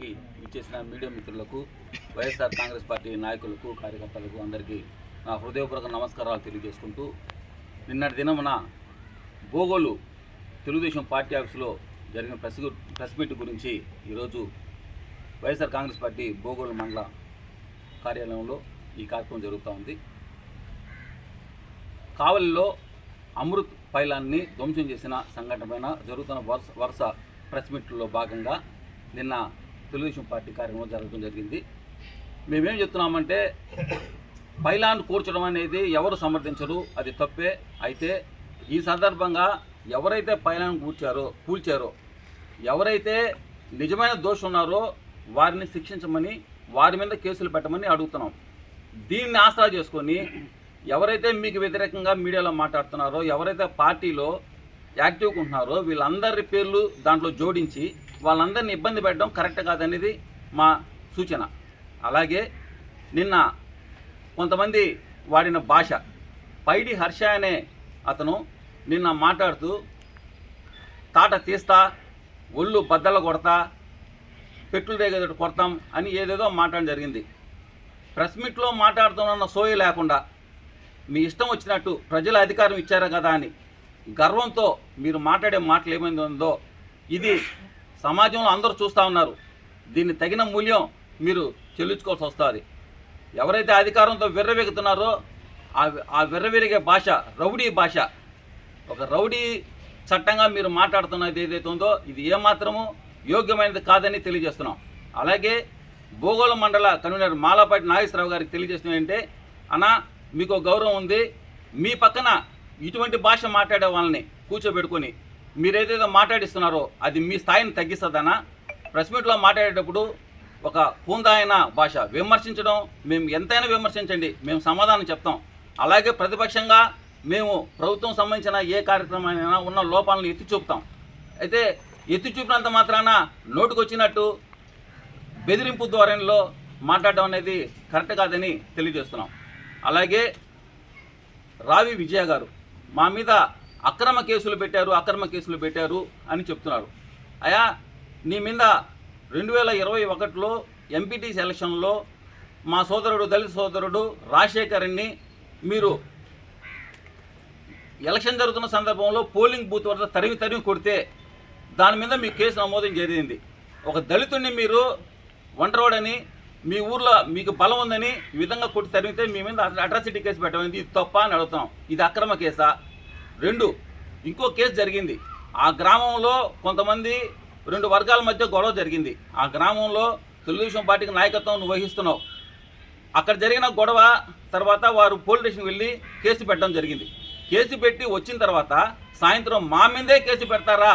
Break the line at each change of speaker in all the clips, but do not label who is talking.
మీటింగ్కి ఇచ్చేసిన మీడియా మిత్రులకు వైఎస్ఆర్ కాంగ్రెస్ పార్టీ నాయకులకు కార్యకర్తలకు అందరికీ నా హృదయపూర్వక నమస్కారాలు తెలియజేసుకుంటూ నిన్నటి దినమున బోగోలు తెలుగుదేశం పార్టీ ఆఫీసులో జరిగిన ప్రెస్ ప్రెస్ మీట్ గురించి ఈరోజు వైఎస్ఆర్ కాంగ్రెస్ పార్టీ బోగోలు మండల కార్యాలయంలో ఈ కార్యక్రమం జరుగుతూ ఉంది. కావలిలో అమృత్ పైలాన్ని ధ్వంసం చేసిన సంఘటన పైన జరుగుతున్న వరుస వరుస ప్రెస్ మీట్లో భాగంగా నిన్న తెలుగుదేశం పార్టీ కార్యక్రమం జరగడం జరిగింది. మేమేం చెప్తున్నామంటే పైలాన్ కూర్చడం అనేది ఎవరు సమర్థించరు అది తప్పే. అయితే ఈ సందర్భంగా ఎవరైతే పైలాన్ కూర్చారో కూల్చారో ఎవరైతే నిజమైన దోషం ఉన్నారో వారిని శిక్షించమని వారి మీద కేసులు పెట్టమని అడుగుతున్నాం. దీన్ని ఆసరా చేసుకొని ఎవరైతే మీకు వ్యతిరేకంగా మీడియాలో మాట్లాడుతున్నారో ఎవరైతే పార్టీలో యాక్టివ్గా ఉంటున్నారో వీళ్ళందరి పేర్లు దాంట్లో జోడించి వాళ్ళందరినీ ఇబ్బంది పెట్టడం కరెక్ట్ కాదనేది మా సూచన. అలాగే నిన్న కొంతమంది వాడిన భాష. పైడి హర్ష అనే అతను నిన్న మాట్లాడుతూ తాట తీస్తా ఒళ్ళు బద్దలు కొడతా పెట్టులు రేగేదట్టు కొడతాం అని ఏదేదో మాట్లాడడం జరిగింది. ప్రెస్ మీట్లో మాట్లాడుతున్న సోయి లేకుండా మీ ఇష్టం వచ్చినట్టు ప్రజల అధికారం ఇచ్చారు కదా అని గర్వంతో మీరు మాట్లాడే మాటలు ఏమైంది ఉందో ఇది సమాజంలో అందరూ చూస్తూ ఉన్నారు. దీన్ని తగిన మూల్యం మీరు చెల్లించుకోవాల్సి వస్తుంది. ఎవరైతే అధికారంతో విర్రవెగుతున్నారో ఆ విర్రవిరిగే భాష రౌడీ భాష. ఒక రౌడీ చట్టంగా మీరు మాట్లాడుతున్నది ఏదైతే ఉందో ఇది ఏమాత్రము యోగ్యమైనది కాదని తెలియజేస్తున్నాం. అలాగే భూగోళ మండల కన్వీనర్ మాలాపాటి నాగేశ్వరరావు గారికి తెలియజేస్తున్నాం ఏంటంటే అన్న మీకు గౌరవం ఉంది. మీ పక్కన ఇటువంటి భాష మాట్లాడే వాళ్ళని కూర్చోబెట్టుకొని మీరు ఏదైతే మాట్లాడిస్తున్నారో అది మీ స్థాయిని తగ్గిస్తుందనా? ప్రెస్ మీట్లో మాట్లాడేటప్పుడు ఒక పూందాయన భాష విమర్శించడం మేము ఎంతైనా విమర్శించండి మేము సమాధానం చెప్తాం. అలాగే ప్రతిపక్షంగా మేము ప్రభుత్వం సంబంధించిన ఏ కార్యక్రమాలైనా ఉన్న లోపాలను ఎత్తి చూపుతాం. అయితే ఎత్తి చూపినంత మాత్రాన నోటుకొచ్చినట్టు బెదిరింపు ధోరణిలో మాట్లాడడం అనేది కరెక్ట్ కాదని తెలియజేస్తున్నాం. అలాగే రావి విజయ గారు మా మీద అక్రమ కేసులు పెట్టారు అక్రమ కేసులు పెట్టారు అని చెప్తున్నారు. అయా నీ మీద రెండు వేల ఇరవై ఒకటిలో ఎంపీటీసీ ఎలక్షన్లో మా సోదరుడు దళిత సోదరుడు రాజశేఖర్ని మీరు ఎలక్షన్ జరుగుతున్న సందర్భంలో పోలింగ్ బూత్ వద్ద తరిమి తరిమి కొడితే దాని మీద మీ కేసు నమోదం జరిగింది. ఒక దళితుడిని మీరు ఒంటరోడని మీ ఊర్లో మీకు బలం ఉందని ఈ విధంగా కొట్టి తరిమితే మీ మీద అట్రాసిటీ కేసు పెట్టమైంది. ఇది తప్ప అని అడుగుతాం ఇది అక్రమ కేసా? రెండు. ఇంకో కేసు జరిగింది. ఆ గ్రామంలో కొంతమంది రెండు వర్గాల మధ్య గొడవ జరిగింది. ఆ గ్రామంలో తెలుగుదేశం పార్టీకి నాయకత్వం వహిస్తున్నావు. అక్కడ జరిగిన గొడవ తర్వాత వారు పోలీస్ స్టేషన్ వెళ్ళి కేసు పెట్టడం జరిగింది. కేసు పెట్టి వచ్చిన తర్వాత సాయంత్రం మా మీదే కేసు పెడతారా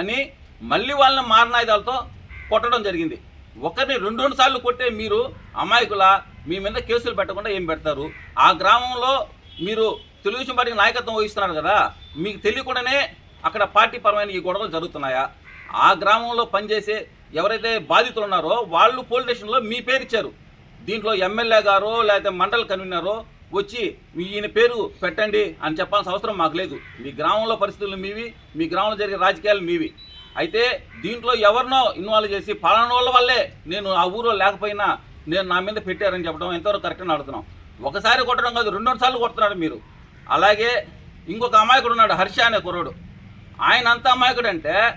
అని మళ్ళీ వాళ్ళని మారణాయుధాలతో కొట్టడం జరిగింది. ఒకరిని రెండు రెండు సార్లు కొట్టే మీరు అమాయకుల మీ మీద కేసులు పెట్టకుండా ఏం పెడతారు? ఆ గ్రామంలో మీరు తెలుగుదేశం పార్టీకి నాయకత్వం వహిస్తున్నారు కదా మీకు తెలియకుండానే అక్కడ పార్టీ పరమైన ఈ గొడవలు జరుగుతున్నాయా? ఆ గ్రామంలో పనిచేసే ఎవరైతే బాధితులు ఉన్నారో వాళ్ళు పోలీస్ స్టేషన్లో మీ పేరు ఇచ్చారు. దీంట్లో ఎమ్మెల్యే గారో లేకపోతే మండల కన్వీనరో వచ్చి మీ ఈయన పేరు పెట్టండి అని చెప్పాల్సిన అవసరం మాకు లేదు. మీ గ్రామంలో పరిస్థితులు మీవి మీ గ్రామంలో జరిగే రాజకీయాలు మీవి. అయితే దీంట్లో ఎవరినో ఇన్వాల్వ్ చేసి పాలన వాళ్ళ వల్లే నేను ఆ ఊరిలో లేకపోయినా నేను నా మీద పెట్టారని చెప్పడం ఎంతవరకు కరెక్ట్ అని అడుగుతున్నాం. ఒకసారి కొట్టడం కాదు రెండు సార్లు కొడుతున్నాడు మీరు. అలాగే ఇంకొక అమాయకుడు ఉన్నాడు హర్ష అనే కుర్రుడు. ఆయన అంత అమాయకుడు అంటే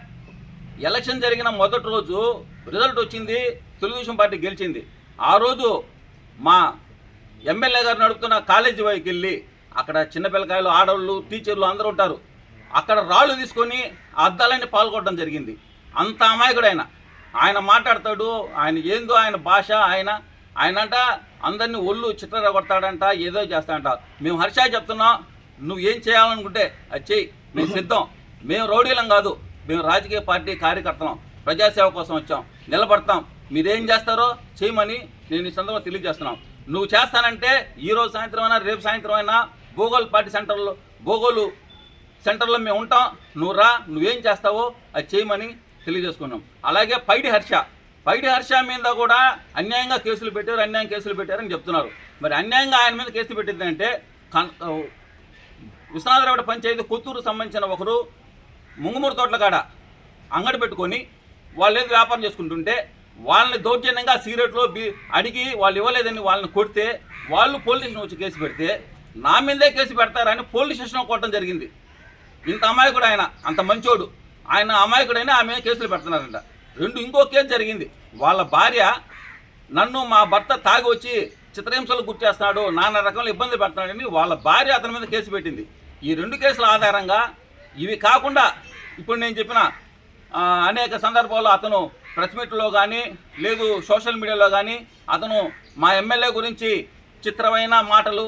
ఎలక్షన్ జరిగిన మొదటి రోజు రిజల్ట్ వచ్చింది తెలుగుదేశం పార్టీ గెలిచింది. ఆ రోజు మా ఎమ్మెల్యే గారు నడుపుతున్న కాలేజీ వైపు వెళ్ళి అక్కడ చిన్నపిల్లకాయలు ఆడవాళ్ళు టీచర్లు అందరూ ఉంటారు. అక్కడ రాళ్ళు తీసుకొని అద్దాలని అద్దాలన్నీ పాల్గొనడం జరిగింది. అంత అమాయకుడు ఆయన. ఆయన మాట్లాడతాడు ఆయన ఏందో ఆయన భాష ఆయన ఆయన అంట అందరినీ ఒళ్ళు చిత్ర కొడతాడంట ఏదో చేస్తాడంట. మేము హర్ష చెప్తున్నాం నువ్వు ఏం చేయాలనుకుంటే అది చెయ్యి మేము సిద్ధం. మేము రౌడీలం కాదు మేము రాజకీయ పార్టీ కార్యకర్తలం ప్రజాసేవ కోసం వచ్చాం నిలబడతాం. మీరేం చేస్తారో చేయమని నేను ఈ సందర్భంగా తెలియజేస్తున్నాం. నువ్వు చేస్తానంటే ఈరోజు సాయంత్రం అయినా రేపు సాయంత్రం అయినా భూగోల్ పార్టీ సెంటర్లో భూగోలు సెంటర్లో మేము ఉంటాం. నువ్వు రా నువ్వేం చేస్తావో అది చేయమని తెలియజేసుకున్నాం. అలాగే పైడి హర్ష బయట హర్ష మీద కూడా అన్యాయంగా కేసులు పెట్టారు అన్యాయం కేసులు పెట్టారని చెప్తున్నారు. మరి అన్యాయంగా ఆయన మీద కేసు పెట్టిందంటే కన్ విశ్వనాథరావుడ పంచాయతీ కొత్తూరు సంబంధించిన ఒకరు ముంగుమూరు తోటల కాడ అంగడి పెట్టుకొని వాళ్ళు ఏదో వ్యాపారం చేసుకుంటుంటే వాళ్ళని దౌర్జన్యంగా సిగరెట్లో బి అడిగి వాళ్ళు ఇవ్వలేదని వాళ్ళని కొడితే వాళ్ళు పోలీస్ స్టేషన్ వచ్చి కేసు పెడితే నా మీదే కేసు పెడతారని పోలీస్ స్టేషన్లో కొట్టడం జరిగింది. ఇంత అమాయకుడు ఆయన అంత మంచోడు. ఆయన అమాయకుడైనా ఆమె కేసులు పెడుతున్నారంట. రెండు ఇంకో కేసు జరిగింది. వాళ్ళ భార్య నన్ను మా భర్త తాగి వచ్చి చిత్రహింసలు గుర్చేస్తున్నాడు నానా రకాల ఇబ్బంది పెడుతున్నాడని వాళ్ళ భార్య అతని మీద కేసు పెట్టింది. ఈ రెండు కేసుల ఆధారంగా ఇవి కాకుండా ఇప్పుడు నేను చెప్పిన అనేక సందర్భాల్లో అతను ప్రెస్ మీట్లో కానీ లేదు సోషల్ మీడియాలో కానీ అతను మా ఎమ్మెల్యే గురించి చిత్రమైన మాటలు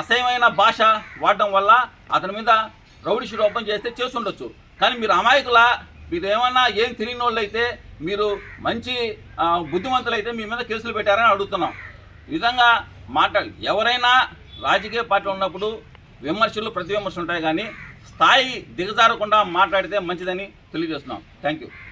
అసహ్యమైన భాష వాడడం వల్ల అతని మీద రౌడీ రూపం చేస్తే చేసుండొచ్చు కానీ మీరు అమాయకుల మీరు ఏమన్నా ఏం తెలియని వాళ్ళు అయితే మీరు మంచి బుద్ధిమంతులైతే మీ మీద కేసులు పెట్టారని అడుగుతున్నాం. ఈ విధంగా మాట ఎవరైనా రాజకీయ పార్టీ ఉన్నప్పుడు విమర్శలు ప్రతి విమర్శలు ఉంటాయి కానీ స్థాయి దిగజారకుండా మాట్లాడితే మంచిదని తెలియజేస్తున్నాం. Thank you